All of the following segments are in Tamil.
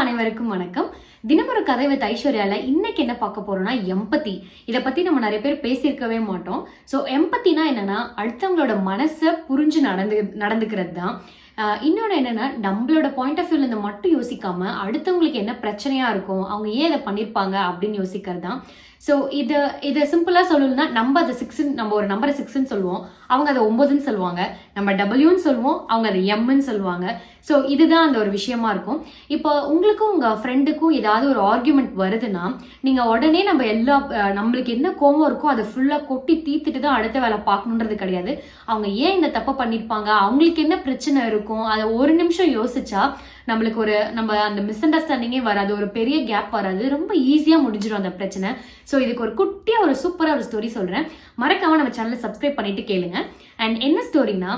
அனைவருக்கும் வணக்கம். தினமொரு கதை வித் ஐஸ்வர்யால இன்னைக்கு என்ன பார்க்க போறோம்னா எம்பத்தி இதை பத்தி நம்ம நிறைய பேர் பேசியிருக்கவே மாட்டோம். ஸோ எம்பத்தினா என்னன்னா அடுத்தவங்களோட மனசை புரிஞ்சு நடந்து நடந்துக்கிறது தான் ஆஹ் இன்னொன்று என்னன்னா நம்மளோட பாயிண்ட் ஆஃப் வியூல இருந்து மட்டும் யோசிக்காம அடுத்தவங்களுக்கு என்ன பிரச்சனையா இருக்கும் அவங்க ஏன் இதை பண்ணியிருப்பாங்க அப்படின்னு யோசிக்கிறது தான் ஸோ இதை இதை சிம்பிளாக சொல்லணும்னா நம்ம அதை சிக்ஸ்ன்னு நம்ம ஒரு நம்பரை சிக்ஸ்ன்னு சொல்லுவோம். அவங்க அதை ஒம்பதுன்னு சொல்லுவாங்க. நம்ம டபுள்யூன்னு சொல்லுவோம். அவங்க அதை எம்னு சொல்லுவாங்க. ஸோ இதுதான் அந்த ஒரு விஷயமா இருக்கும். இப்போ உங்களுக்கும் உங்கள் ஃப்ரெண்டுக்கும் ஏதாவது ஒரு ஆர்குமெண்ட் வருதுன்னா நீங்கள் உடனே நம்ம எல்லா நம்மளுக்கு என்ன கோவம் இருக்கோ அதை ஃபுல்லாக கொட்டி தீர்த்துட்டு தான் அடுத்த வேலை பார்க்கணுன்றது கிடையாது. அவங்க ஏன் இந்த தப்பை பண்ணியிருப்பாங்க அவங்களுக்கு என்ன பிரச்சனை இருக்கும்? அதை ஒரு நிமிஷம் யோசிச்சா நம்மளுக்கு ஒரு நம்ம அந்த மிஸ் அண்டர்ஸ்டாண்டிங்கே வராது. ஒரு பெரிய கேப் வராது. ரொம்ப ஈஸியாக முடிஞ்சிடும் அந்த பிரச்சனை. ஸோ இதுக்கு ஒரு குட்டியாக ஒரு சூப்பராக ஒரு ஸ்டோரி சொல்கிறேன் மறக்காமல் நம்ம சேனலை சப்ஸ்கிரைப் பண்ணிட்டு கேளுங்க. அண்ட் என்ன ஸ்டோரினா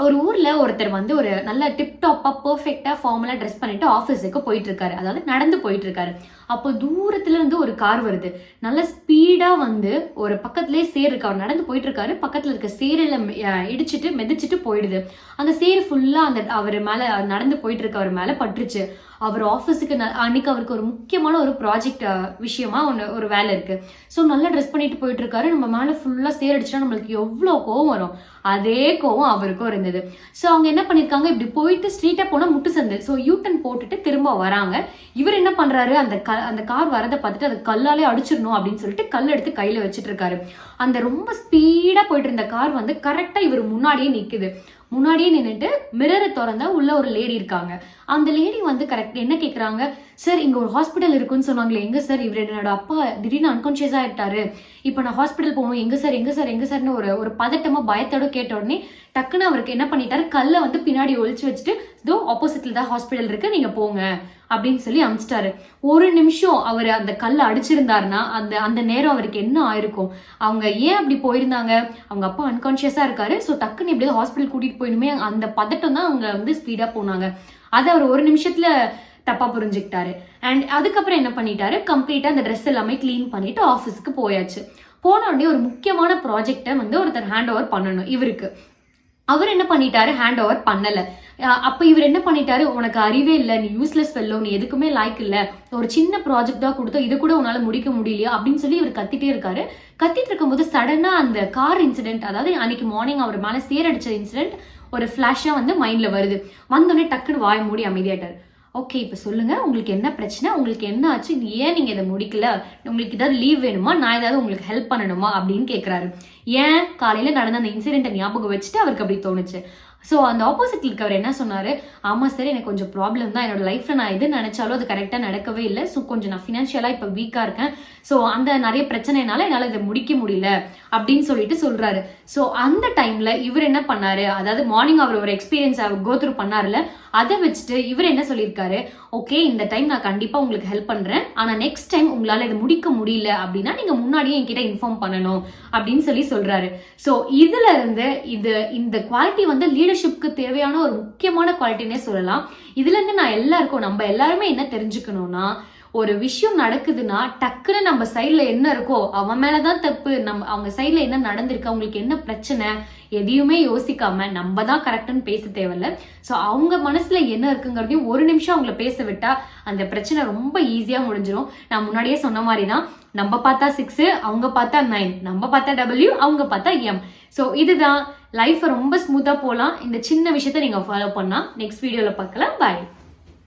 ஒரு ஊர்ல ஒருத்தர் வந்து ஒரு நல்ல டிப் டாப்பா பெர்ஃபெக்டா ஃபார்மலா ட்ரெஸ் பண்ணிட்டு ஆஃபீஸுக்கு போயிட்டு இருக்காரு அதாவது நடந்து போயிட்டு இருக்காரு அப்போ தூரத்துல இருந்து ஒரு கார் வருது. நல்ல ஸ்பீடா வந்து ஒரு பக்கத்துலயே சேர் இருக்கு. அவர் நடந்து போயிட்டு இருக்காரு பக்கத்துல இருக்க சேரில் இடிச்சிட்டு மிதிச்சிட்டு போயிடுது. அந்த சேர் ஃபுல்லா அந்த அவர் மேல நடந்து போயிட்டு இருக்க அவர் மேல பட்டுருச்சு. அவர் ஆஃபீஸுக்கு அன்னைக்கு அவருக்கு ஒரு முக்கியமான ஒரு ப்ராஜெக்ட் விஷயமா ஒன்று ஒரு வேலை இருக்கு. ஸோ நல்லா ட்ரெஸ் பண்ணிட்டு போயிட்டு இருக்காரு நம்ம மேலே ஃபுல்லாக சேர் நம்மளுக்கு எவ்வளோ கோவம் வரும். அதே கோவம் அவருக்கும் இருந்தது. ஸோ அவங்க என்ன பண்ணியிருக்காங்க இப்படி போயிட்டு ஸ்ட்ரீட்டாக போனால் முட்டு சந்து. ஸோ யூட்டன் போட்டுட்டு திரும்ப வராங்க. இவர் என்ன பண்ணுறாரு அந்த க அந்த கார் வரதை பார்த்துட்டு அது கல்லாலே அடிச்சிடணும் அப்படின்னு சொல்லிட்டு கல் எடுத்து கையில் வச்சுட்டு இருக்காரு அந்த ரொம்ப ஸ்பீடாக போயிட்டு இருந்த கார் வந்து கரெக்டாக இவர் முன்னாடியே நிற்குது முன்னாடியே நின்னுட்டு மிரரை திறந்தா உள்ள ஒரு லேடி இருக்காங்க. அந்த லேடி வந்து கரெக்ட் என்ன கேட்குறாங்க சார் இங்க ஒரு ஹாஸ்பிட்டல் இருக்குன்னு சொன்னாங்களே எங்க சார் இவர் என்னோட அப்பா திடீர்னு அன்கான்சியஸ் ஆகிட்டாரு இப்போ நான் ஹாஸ்பிட்டல் போகணும் எங்க சார் எங்க சார் எங்க சார்னு ஒரு ஒரு பதட்டமா பயத்தோட கேட்ட உடனே டக்குன்னு அவருக்கு என்ன பண்ணிட்டாரு? கல்லை வந்து பின்னாடி ஒழிச்சு வச்சுட்டு இதோ ஆப்போசிட்ல தான் ஹாஸ்பிட்டல் இருக்கு நீங்க போங்க அப்படின்னு சொல்லி அமிச்சிட்டாரு. ஒரு நிமிஷம் அவர் அந்த கல்லை அடிச்சிருந்தாருன்னா அந்த அந்த நேரம் அவருக்கு என்ன ஆயிருக்கும்? அவங்க ஏன் அப்படி போயிருந்தாங்க? அவங்க அப்பா அன்கான்சியஸா இருக்காரு ஸோ டக்குன்னு எப்படியாவது ஹாஸ்பிட்டல் கூட்டிட்டு போயிடுமே அந்த பதட்டம் தான் அவங்க வந்து ஸ்பீடா போனாங்க. அதை அவர் ஒரு நிமிஷத்துல தப்பா புரிஞ்சுக்கிட்டாரு. அண்ட் அதுக்கப்புறம் என்ன பண்ணிட்டாரு? கம்ப்ளீட்டா அந்த ட்ரெஸ் எல்லாமே க்ளீன் பண்ணிட்டு ஆஃபீஸ்க்கு போயாச்சு. போன உடனே ஒரு முக்கியமான ப்ராஜெக்டை வந்து ஒருத்தர் ஹேண்ட் ஓவர் பண்ணணும் இவருக்கு. அவர் என்ன பண்ணிட்டாரு? ஹேண்ட் ஓவர் பண்ணல. அப்ப இவர் என்ன பண்ணிட்டாரு? உனக்கு அறிவே இல்லை நீ யூஸ்லெஸ் ஃபெல்லோ நீ எதுக்குமே லைக் இல்ல. ஒரு சின்ன ப்ராஜெக்ட் தான் கொடுத்தா இது கூட உன்னால முடிக்க முடியலையா? அப்படின்னு சொல்லி இவர் கத்திட்டே இருக்காரு. கத்திட்டு இருக்கும்போது சடனா அந்த கார் இன்சிடென்ட் அதாவது அன்னைக்கு மார்னிங் அவர் மேல சேர் அடிச்ச இன்சிடென்ட் ஒரு ஃபிளாஷா வந்து மைண்ட்ல வருது. வந்தோடனே டக்குன்னு வாய் மூடி அமைதியாட்டார் ஓகே இப்போ சொல்லுங்க. உங்களுக்கு என்ன பிரச்சனை? உங்களுக்கு என்ன ஆச்சு? ஏன் நீங்க இதை முடிக்கல? உங்களுக்கு ஏதாவது லீவ் வேணுமா? நான் ஏதாவது உங்களுக்கு ஹெல்ப் பண்ணணுமா? அப்படின்னு கேட்குறாரு ஏன்? காலையில நடந்த அந்த இன்சிடென்ட்டை ஞாபகம் வச்சுட்டு அவருக்கு அப்படி தோணுச்சு. ஸோ அந்த ஆப்போசிட்ல இருக்கவர் என்ன சொன்னார்? ஆமாம் சார் எனக்கு கொஞ்சம் ப்ராப்ளம் தான். என்னோட லைஃப்பில் நான் எது நினைச்சாலும் அது கரெக்டாக நடக்கவே இல்லை. ஸோ கொஞ்சம் நான் ஃபினான்ஷியலாக இப்போ வீக்காக இருக்கேன். ஸோ அந்த நிறைய பிரச்சனைனால என்னால் இதை முடிக்க முடியல அப்படின்னு சொல்லிட்டு சொல்கிறாரு ஸோ அந்த டைமில் இவர் என்ன பண்ணார்? அதாவது மார்னிங் அவர் ஒரு எக்ஸ்பீரியன்ஸ் அவர் கோத்ரூ பண்ணார்ல அதை வச்சுட்டு இவர் என்ன சொல்லியிருக்காரு? ஓகே இந்த டைம் நான் கண்டிப்பாக உங்களுக்கு ஹெல்ப் பண்ணுறேன் ஆனால் நெக்ஸ்ட் டைம் உங்களால் இதை முடிக்க முடியல அப்படின்னா நீங்கள் முன்னாடியே என்கிட்ட இன்ஃபார்ம் பண்ணணும். அப்படின்னு சொல்லி சொல்கிறாரு ஸோ இதுல இருந்து இது இந்த குவாலிட்டி வந்து லீடர்ஷிப்க்கு தேவையான ஒரு முக்கியமான குவாலிட்டினே சொல்லலாம். இதுல இருந்து நான் எல்லாருக்கும் நம்ம எல்லாருமே என்ன தெரிஞ்சுக்கணும்னா ஒரு விஷயம் நடக்குதுன்னா டக்குன்னு நம்ம சைட்ல என்ன இருக்கோ அவன் மேலதான் தப்பு நம்ம அவங்க சைட்ல என்ன நடந்திருக்கு அவங்களுக்கு என்ன பிரச்சனை எதையுமே யோசிக்காம நம்ம தான் கரெக்டுன்னு பேச தேவையில்ல. ஸோ அவங்க மனசுல என்ன இருக்குங்கிறதையும் ஒரு நிமிஷம் அவங்கள பேச விட்டா அந்த பிரச்சனை ரொம்ப ஈஸியா முடிஞ்சிடும் நான் முன்னாடியே சொன்ன மாதிரி தான் நம்ம பார்த்தா சிக்ஸ் அவங்க பார்த்தா நைன் நம்ம பார்த்தா டபிள்யூ அவங்க பார்த்தா எம் ஸோ இதுதான். லைஃப்பை ரொம்ப ஸ்மூத்தா போகலாம் இந்த சின்ன விஷயத்த நீங்க ஃபாலோ பண்ணா நெக்ஸ்ட் வீடியோல பார்க்கலாம். பாய்